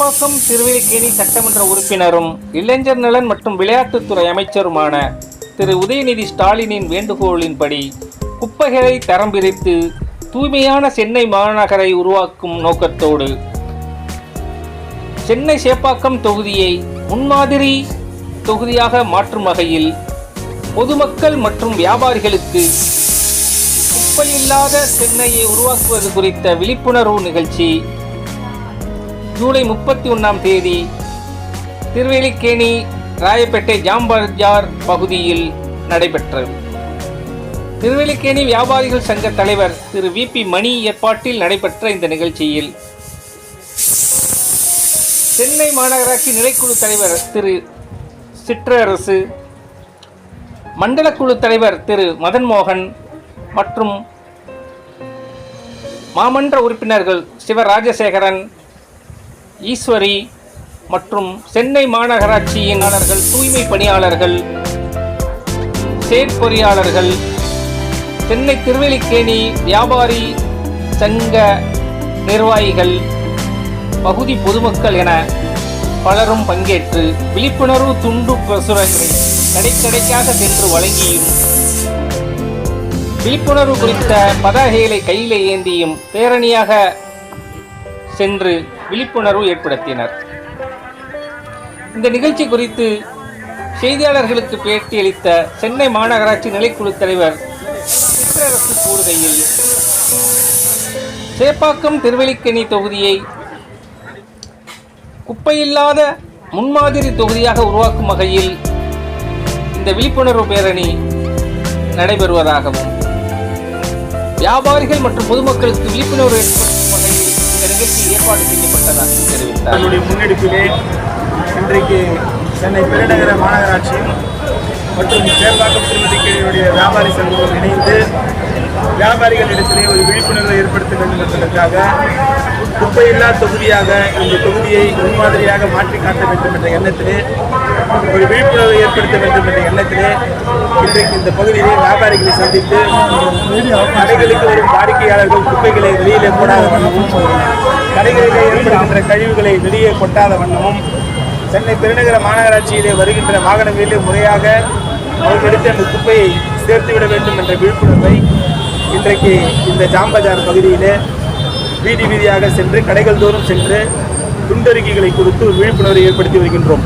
சேப்பாக்கம் திருவிழிக்கேணி சட்டமன்ற உறுப்பினரும் இளைஞர் நலன் மற்றும் விளையாட்டுத்துறை அமைச்சருமான திரு. உதயநிதி ஸ்டாலினின் வேண்டுகோளின்படி குப்பைகளை தரம் பிரித்து தூய்மையான சென்னை மாநகரை உருவாக்கும் நோக்கத்தோடு சென்னை சேப்பாக்கம் தொகுதியை முன்மாதிரி தொகுதியாக மாற்றும் வகையில் பொதுமக்கள் மற்றும் வியாபாரிகளுக்கு குப்பையில்லாத சென்னையை உருவாக்குவது குறித்த விழிப்புணர்வு நிகழ்ச்சி ஜூலை முப்பத்தி ஒன்றாம் தேதி திருவேலிக்கேணி ராயப்பேட்டை ஜாம்பஜார் பகுதியில் நடைபெற்றது. திருவேலிக்கேணி வியாபாரிகள் சங்க தலைவர் திரு வி பி மணி ஏற்பாட்டில் நடைபெற்ற இந்த நிகழ்ச்சியில் சென்னை மாநகராட்சி நிலைக்குழு தலைவர் திரு சிற்றரசு மண்டல குழு தலைவர் திரு மதன் மோகன் மற்றும் மாமன்ற உறுப்பினர்கள் சிவராஜசேகரன் ஈஸ்வரி மற்றும் சென்னை மாநகராட்சியினாளர்கள் தூய்மை பணியாளர்கள் செயற்பொறியாளர்கள் சென்னை திருவெளிக்கேணி வியாபாரி சங்க நிர்வாகிகள் பகுதி பொதுமக்கள் என பலரும் பங்கேற்று விழிப்புணர்வு துண்டு பிரசுரங்களை கடைக்கடைக்காக சென்று வழங்கியும் விழிப்புணர்வு குறித்த பதாகைகளை கையில் ஏந்தியும் பேரணியாக சென்று விழிப்புணர்வு ஏற்படுத்தினர். இந்த நிகழ்ச்சி குறித்து செய்தியாளர்களுக்கு பேட்டியளித்த சென்னை மாநகராட்சி நிலைக்குழு தலைவர் சிற்றரசு கூறுகையில் சேப்பாக்கம் திருவல்லிக்கேணி தொகுதியை குப்பையில்லாத முன்மாதிரி தொகுதியாக உருவாக்கும் வகையில் இந்த விழிப்புணர்வு பேரணி நடைபெறுவதாகவும் வியாபாரிகள் மற்றும் பொதுமக்களுக்கு விழிப்புணர்வு ஏற்படுத்தும் வகையில் நிகழ்ச்சி ஏற்பாடு செய்யப்பட்டதாக தெரிவித்தார். தன்னுடைய முன்னெடுப்பிலே இன்றைக்கு சென்னை பெருநகர மாநகராட்சியும் மற்றும் சேப்பாக்கம் திருமதிக்கையுடைய வியாபாரி சங்கமும் இணைந்து வியாபாரிகளிடத்திலே ஒரு விழிப்புணர்வை ஏற்படுத்த வேண்டும் என்பதற்காக குப்பையில்லா தொகுதியாக இந்த தொகுதியை முன்மாதிரியாக மாற்றி காட்ட வேண்டும் என்ற எண்ணத்திலே ஒரு விழிப்புணர்வை ஏற்படுத்த வேண்டும் என்ற எண்ணத்திலே இன்றைக்கு இந்த பகுதியிலே வியாபாரிகளை சந்தித்து கடைகளுக்கு வரும் வாடிக்கையாளர்கள் குப்பைகளை வெளியிலே போடாத வண்ணமும் கடைகளிலே ஏற்படுகின்ற கழிவுகளை வெளியே கொட்டாத வண்ணமும் சென்னை பெருநகர மாநகராட்சியிலே வருகின்ற வாகனங்களிலே முறையாக அவர்களுக்கு அந்த குப்பையை சேர்த்துவிட வேண்டும் என்ற விழிப்புணர்வை இன்றைக்கு இந்த ஜாம்பஜார் பகுதியிலே வீதி வீதியாக சென்று கடைகள் தோறும் சென்று துண்டறிக்கைகளை கொடுத்து விழிப்புணர்வை ஏற்படுத்தி வருகின்றோம்.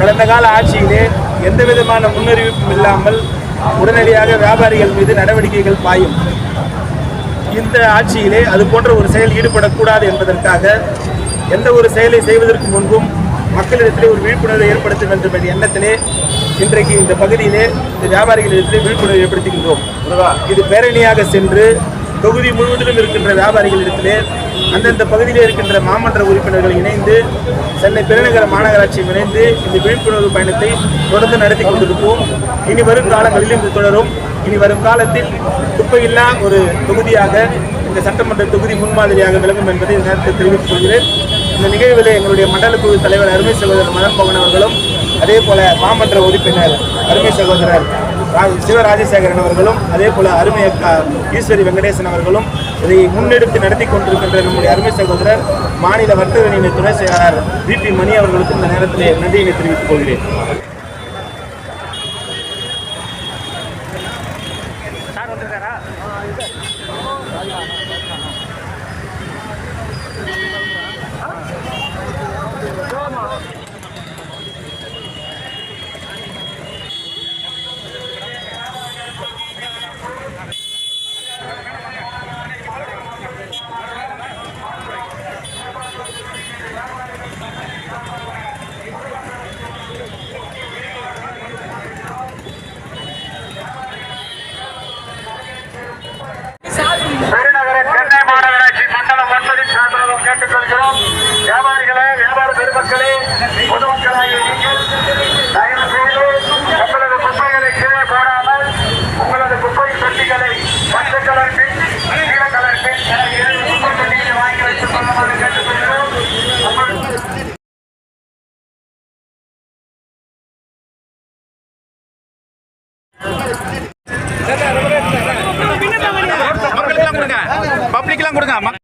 கடந்த கால ஆட்சியிலே எந்த விதமான முன்னறிவிப்பும் இல்லாமல் உடனடியாக வியாபாரிகள் மீது நடவடிக்கைகள் பாயும். இந்த ஆட்சியிலே அது போன்ற ஒரு செயல் ஈடுபடக்கூடாது என்பதற்காக எந்த ஒரு செயலை செய்வதற்கு முன்பும் மக்களிடத்திலே ஒரு விழிப்புணர்வை ஏற்படுத்த வேண்டும் என்ற எண்ணத்திலே இன்றைக்கு இந்த பகுதியிலே இந்த வியாபாரிகளிடத்திலே விழிப்புணர்வை ஏற்படுத்துகின்றோம். இது பேரணியாக சென்று தொகுதி முழுவதிலும் இருக்கின்ற வியாபாரிகளிடத்திலே அந்தந்த பகுதியிலே இருக்கின்ற மாமன்ற உறுப்பினர்கள் இணைந்து சென்னை பெருநகர மாநகராட்சியும் இணைந்து இந்த விழிப்புணர்வு பயணத்தை தொடர்ந்து நடத்தி கொண்டிருப்போம். இனி வரும் காலங்களிலும் இது தொடரும். இனி வரும் காலத்தில் குப்பையில்லா ஒரு தொகுதியாக இந்த சட்டமன்ற தொகுதி முன்மாதிரியாக விளங்கும் என்பதை இந்த நேரத்தில் தெரிவித்துக் கொள்கிறேன். இந்த நிகழ்வில் எங்களுடைய மண்டல குழு தலைவர் அருமை சகோதரர் மதன் பவன் அவர்களும் அதே போல மாமன்ற உறுப்பினர் அருமை சகோதரர் சிவ சிவராஜசேகரன் அவர்களும் அதே போல அருமை அக்கா ஈஸ்வரி வெங்கடேசன் அவர்களும் இதை முன்னெடுத்து நடத்தி கொண்டிருக்கின்ற நம்முடைய அருமை சகோதரர் மாநில வர்த்தக நிலைய துணை செயலாளர் வி பி மணி அவர்களுக்கு இந்த நேரத்திலே நன்றியினை தெரிவித்துக் கொள்கிறேன் பெருநகர சென்னை மாநகராட்சி மண்டலம் ஒன்பதின் சார்பாக கேட்டுக்கொள்கிறோம் வியாபாரிகளே வியாபார பெருமக்களே பொதுமக்களாகிய நீங்கள் தயவு செய்து உங்களது குப்பைகளை கீழே போடாமல் உங்களது குப்பை தொட்டிகளை பச்சை கலர் பின் நீல கலர் பின் குப்பை தொட்டிகளை வாங்கி வைத்துக் கொள்ளுமாறு கேட்டுக்கொள்கிறோம். பப்ளிக்லாம் கொடுங்க.